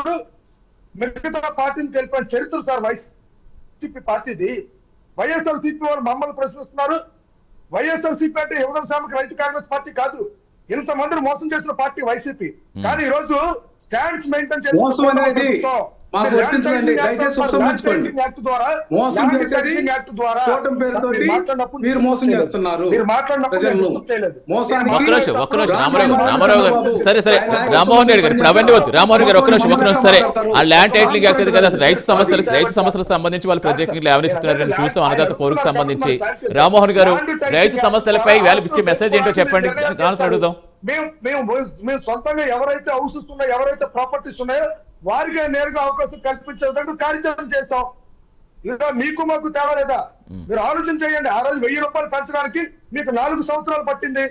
వచ్చినప్పుడు మిగతా పార్టీని తెలిపిన చరిత్ర సార్ వైసీపీ పార్టీది. వైఎస్ఆర్ సిపి వాళ్ళు మమ్మల్ని ప్రశ్నిస్తున్నారు. వైఎస్ఆర్ సిపి అంటే యువజన శ్రామిక రైతు కాంగ్రెస్ పార్టీ కాదు. ఇంతమందిని మోసం చేసిన పార్టీ వైసీపీ. కానీ ఈ రోజు స్టాండ్స్ మెయింటైన్ అనేది మాకు వర్తించదండి. దయచేసి ఉపసంహరించుకోండి. మోసం చేసేది కూటమి పేరుతోటి మీరు మోసం చేస్తున్నారు. ప్రజలను. మోసానికి ఒక్క నిమిషం ఒక్క నిమిషం. రామారావు గారు రామారావు గారు సరే సరే. రామ్మోహన్ రెడ్డి గారు ఇప్పుడు అవన్నీ వద్దు. రామ్మోహన్ గారు ఒక్క నిమిషం ఒక్క నిమిషం సరే. ఆ ల్యాండ్ టైటిలింగ్ యాక్ట్ కదా రైతు సమస్యలకు రైతు సమస్యలకు సంబంధించి వాళ్ళు ప్రత్యేకంగా కానీ చూస్తాం అన్నదాత పౌరుకు సంబంధించి. రామ్మోహన్ గారు రైతు సమస్యలపై వేళ ఇచ్చే మెసేజ్ ఏంటో చెప్పండి. దానికి ఆన్సర్ అడుగుదాం. మేము మేము మేము సొంతంగా ఎవరైతే హౌసెస్ ఉన్నాయో ఎవరైతే ప్రాపర్టీస్ ఉన్నాయో వారికే నేరుగా అవకాశం కల్పించే విధంగా కార్యాచరణ చేస్తాం ఇంకా మీకు మాకు తేడా లేదా మీరు ఆలోచన చేయండి. ఆ రోజు వెయ్యి రూపాయలు పెంచడానికి మీకు నాలుగు సంవత్సరాలు పట్టింది.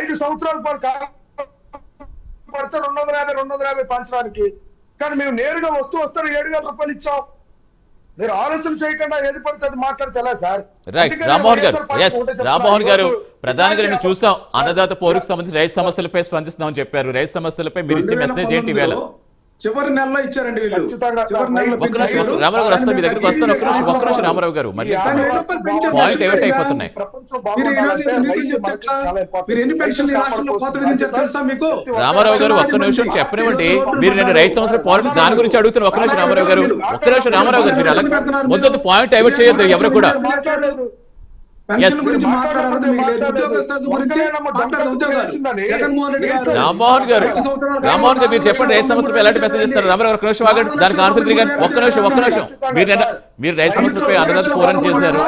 ఐదు సంవత్సరాల పడితే రెండు వందల యాభై రెండు వందల యాభై పెంచడానికి. కానీ మేము నేరుగా వస్తూ వస్తాను ఏడు వేల రూపాయలు ఇచ్చాం. మీరు ఆలోచన చేయకుండా ఏది పడితే అది మాట్లాడితే సార్. రైట్. రామ్మోహన్ గారు. ఎస్. రామ్మోహన్ గారు ప్రధానంగా నేను చూస్తాం అన్నదాత పౌరుకు సంబంధించి రైతు సమస్యలపై స్పందిస్తున్నామని చెప్పారు. రైతు సమస్యలపై మీరు ఇచ్చే మెసేజ్ ఏంటి వేళ చివరి నెలలో ఇచ్చారండి వీళ్ళు. రామారావు గారు వస్తారు మీ దగ్గరికి వస్తాను ఒక్క నిమిషం ఒక్క నిమిషం రామారావు గారు. మళ్ళీ పాయింట్ ఏమిటి అయిపోతున్నాయి? రామారావు గారు ఒక్క నిమిషం చెప్పనివ్వండి. మీరు నేను రైతు సంవత్సరం పాయింట్ దాని గురించి అడుగుతున్న ఒక్క నిమిషం రామారావు గారు. ఒక్క నిమిషం రామారావు గారు మీరు అలా మొదటి పాయింట్ డైవర్ట్ చేయొద్దు ఎవరు కూడా. రామ్మోహన్ గారు రామ్మోహన్ గారు మీరు చెప్పండి రైతు సమస్యలపై ఎలాంటి మెసేజ్ ఇస్తారు రామారావు గారు ఒక్క నిమిషం ఆగండి. దానికి ఆన్సర్ తిరిగాను ఒక్క నిమిషం ఒక్క నిమిషం. మీరు మీరు రైతు సమస్యలపై అన్నదాత పోరాటం చేశారు.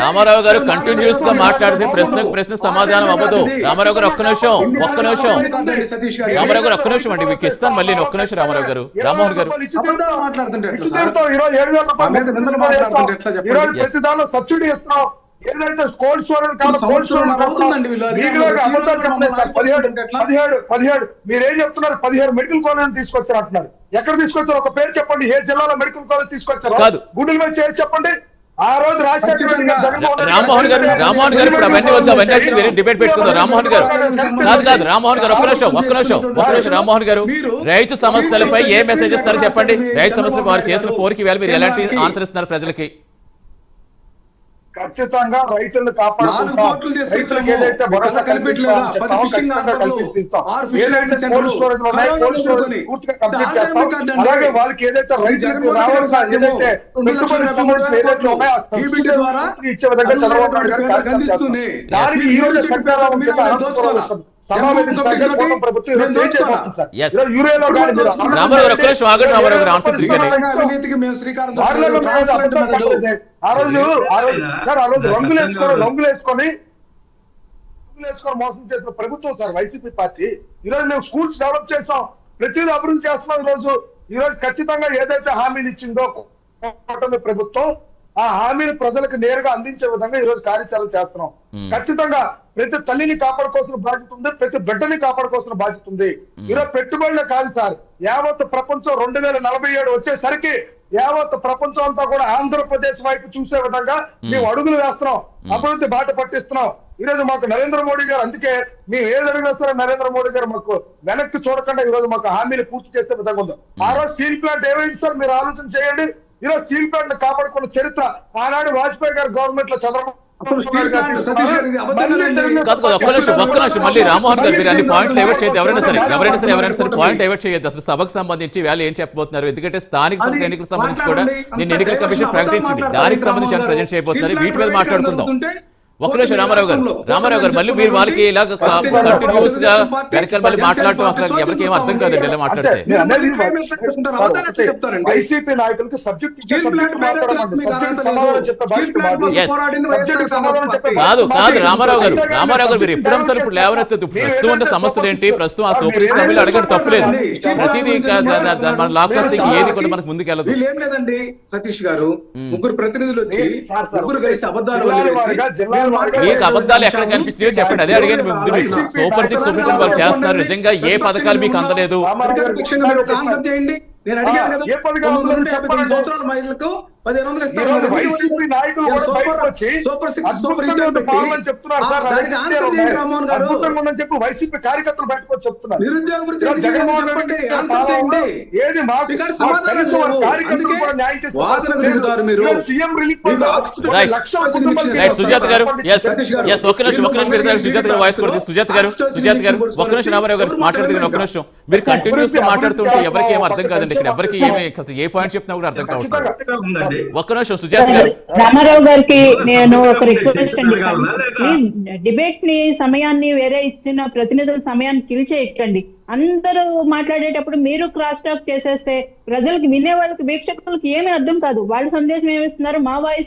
రామారావు గారు కంటిన్యూస్గా మాట్లాడితే ప్రశ్నకు ప్రశ్న సమాధానం అవ్వదు. రామారావు గారు ఒక్క నిమిషం ఒక్క నిమిషం. రామారావు గారు ఒక్క నిమిషం అండి మీకు ఇస్తాను. మళ్ళీ ఒక్క నిమిషం రామారావు గారు. రామ్మోహన్ గారు. మాట్లాడుతుంటే ఈరోజు ఏడు వేల రూపాయలు. ప్రతి దానిలో సబ్సిడీ ఇస్తున్నాం. ఏదైతే కోల్డ్ స్టోరేజ్ కాదు కోల్డ్ స్టోరేజ్ సార్. పదిహేడు ఎట్లా? పదిహేడు పదిహేడు. మీరు ఏం చెప్తున్నారు? పదిహేడు మెడికల్ కాలేజ్ తీసుకొచ్చారు అంటున్నారు ఎక్కడ తీసుకొచ్చారు? ఒక పేరు చెప్పండి. ఏ జిల్లాలో మెడికల్ కాలేజ్ తీసుకొచ్చారు? కాదు. గుండెల మీద చేసి చెప్పండి. ఆ రోజు రామ్మోహన్ గారు రామ్మోహన్ గారు ఇప్పుడు అవన్నీ వద్దు అవన్నీ వచ్చి వేరే డిబేట్ పెట్టుకుందాం. రామ్మోహన్ గారు కాదు కాదు రామ్మోహన్ గారు ఒక్క నిమిషం ఒక్క నిమిషం ఒక్క నిమిషం రామ్మోహన్ గారు. రైతు సమస్యలపై ఏ మెసేజ్ ఇస్తారో చెప్పండి? రైతు సమస్యలు వారు చేసిన పోరికి వేళ మీరు ఎలాంటి ఆన్సర్ ఇస్తున్నారు ప్రజలకి? ఖచ్చితంగా రైతులను కాపాడుకుంటాం. ఏదైతే భరోసా కల్పిస్తాం. ఏదైతే కోల్డ్ స్టోరేజ్ ఉన్నాయి కోల్డ్ స్టోరేజ్ పూర్తిగా కంప్లీట్ చేస్తాం. అలాగే వాళ్ళకి ఏదైతే రైతులకు రావాల్సిన ఏదైతే పెట్టుబడి ఏదైతే ఉన్నాయో ఇచ్చే విధంగా చంద్రబాబు నాయుడు గారు. దానికి ఈ రోజు అనంతపురం ఆ రోజు ఆ రోజు సార్ ఆ రోజు రంగులు వేసుకొని రంగులు వేసుకొని మోసం చేసిన ప్రభుత్వం సార్ వైసీపీ పార్టీ. ఈ రోజు మేము స్కూల్స్ డెవలప్ చేసాం. ప్రతిదీ అభివృద్ధి చేస్తున్నాం ఈ రోజు ఈ రోజు ఖచ్చితంగా ఏదైతే హామీలు ఇచ్చిందో ప్రభుత్వం ఆ హామీని ప్రజలకు నేరుగా అందించే విధంగా ఈ రోజు కార్యాచరణ చేస్తున్నాం. ఖచ్చితంగా ప్రతి తల్లిని కాపాడుకోవాల్సిన బాధ్యత ఉంది ప్రతి బిడ్డని కాపాడుకోవాల్సిన బాధ్యత ఉంది. ఈరోజు పెట్టుబడులే కాదు సార్ యావత్ ప్రపంచం రెండు వేల నలభై ఏడు వచ్చేసరికి యావత్ ప్రపంచం అంతా కూడా ఆంధ్రప్రదేశ్ వైపు చూసే విధంగా మేము. అడుగులు వేస్తున్నాం అభివృద్ధి బాట పట్టిస్తున్నాం. ఈ రోజు మాకు నరేంద్ర మోడీ గారు అందుకే మేము ఏది అడిగినా సరే నరేంద్ర మోడీ గారు మాకు వెనక్కి చూడకుండా ఈ రోజు మాకు హామీని పూర్తి చేసే విధంగా ఉంది. ఆ రోజు స్టీల్ ప్లాంట్ ఏమైంది సార్? మీరు ఆలోచన చేయండి. ఈ రోజు స్టీల్ ప్లాంట్ కాపాడుకున్న చరిత్ర ఆనాడు వాజ్పేయి గారు గవర్నమెంట్లో చంద్రబాబు. మళ్ళీ రామ్మోహన్ గారు మీరు అన్ని డైవర్ట్ చేయొద్దు. ఎవరైనా సరే ఎవరైనా సరే ఎవరైనా సరే పాయింట్ డైవర్ట్ చేయొద్దు. అసలు సభకు సంబంధించి వేళ ఏం చెప్పబోతున్నారు? ఎందుకంటే స్థానిక సంస్థల ఎన్నికలకు సంబంధించి కూడా నేను ఎన్నికల కమిషన్ ప్రకటించింది. దానికి సంబంధించి ప్రజెంట్ చేయబోతున్నారు. వీటి మీద మాట్లాడుకుందాం. ఒక్క నిమిషం రామారావు గారు. రామారావు గారు మళ్ళీ మీరు వాళ్ళకి ఇలా కంటిన్యూస్గా వెనకాల మళ్ళీ మాట్లాడటం అసలు ఎవరికి ఏం అర్థం కాదండి ఇలా మాట్లాడితే? వైసీపీ నాయకులకి సబ్జెక్ట్ కాదు కాదు. రామారావు గారు. రామారావు గారు మీరు ఎప్పుడు అంశాలు ఇప్పుడు లేవనెత్తద్దు ప్రస్తుతం ఉన్న సమస్యలు ఏంటి? ప్రస్తుతం ఆ సూపర్ సభ్యులు అడగడం తప్పలేదు. ప్రతిదీ మన లాక్ వస్తే ఇంక ఏది కూడా మనకు ముందుకు వెళ్ళదు వీళ్ళు ఏం లేదండి సతీష్ గారు ముగ్గురు ప్రతినిధులు వచ్చి ముగ్గురు కలిసి అబద్ధాలు మీకు అబద్ధాలు ఎక్కడ కనిపించినాయో చెప్పండి. అదే అడిగాను మీ ముందు మీకు. సూపర్ సిక్స్ సూపర్ టెన్ వాళ్ళు చేస్తున్నారు. నిజంగా ఏ పథకాలు మీకు అందలేదు? నేను అడిగాను కదా. పదిహేను వందలు ఇస్తారు వైసీపీ కార్యకర్తలు బయటకు చెప్తున్నారు. సుజాత గారు. ఒక్క నిమిషం ఒక్క నిమిషం సుజాత గారు వాయిస్ కొడుతుంది. సుజాత గారు సుజాత గారు ఒక్క నిమిషం రామారావు గారు ఒక్క నిమిషం. మీరు కంటిన్యూస్గా మాట్లాడుతుంటే ఎవరికి ఏం అర్థం కాదండి. ఇక్కడ ఎవరికి ఏమి అసలు ఏ పాయింట్ చెప్తున్నా కూడా అర్థం కావట్లేదు ఒక్క నిమిషం సుజాత గారు. రామారావు గారికి నేను ఒక రిక్వెస్ట్ అండి? ప్లీజ్ డిబేట్ని సమయాన్ని వేరే ఇచ్చిన ప్రతినిధుల సమయాన్ని కిల్ చేయకండి అందరూ మాట్లాడేటప్పుడు మీరు క్రాస్ టాక్ చేసేస్తే ప్రజలకు వినే వాళ్ళకి వీక్షకులకి ఏమీ అర్థం కాదు. వాళ్ళు సందేశం ఏమిస్తున్నారు? మా వాయిస్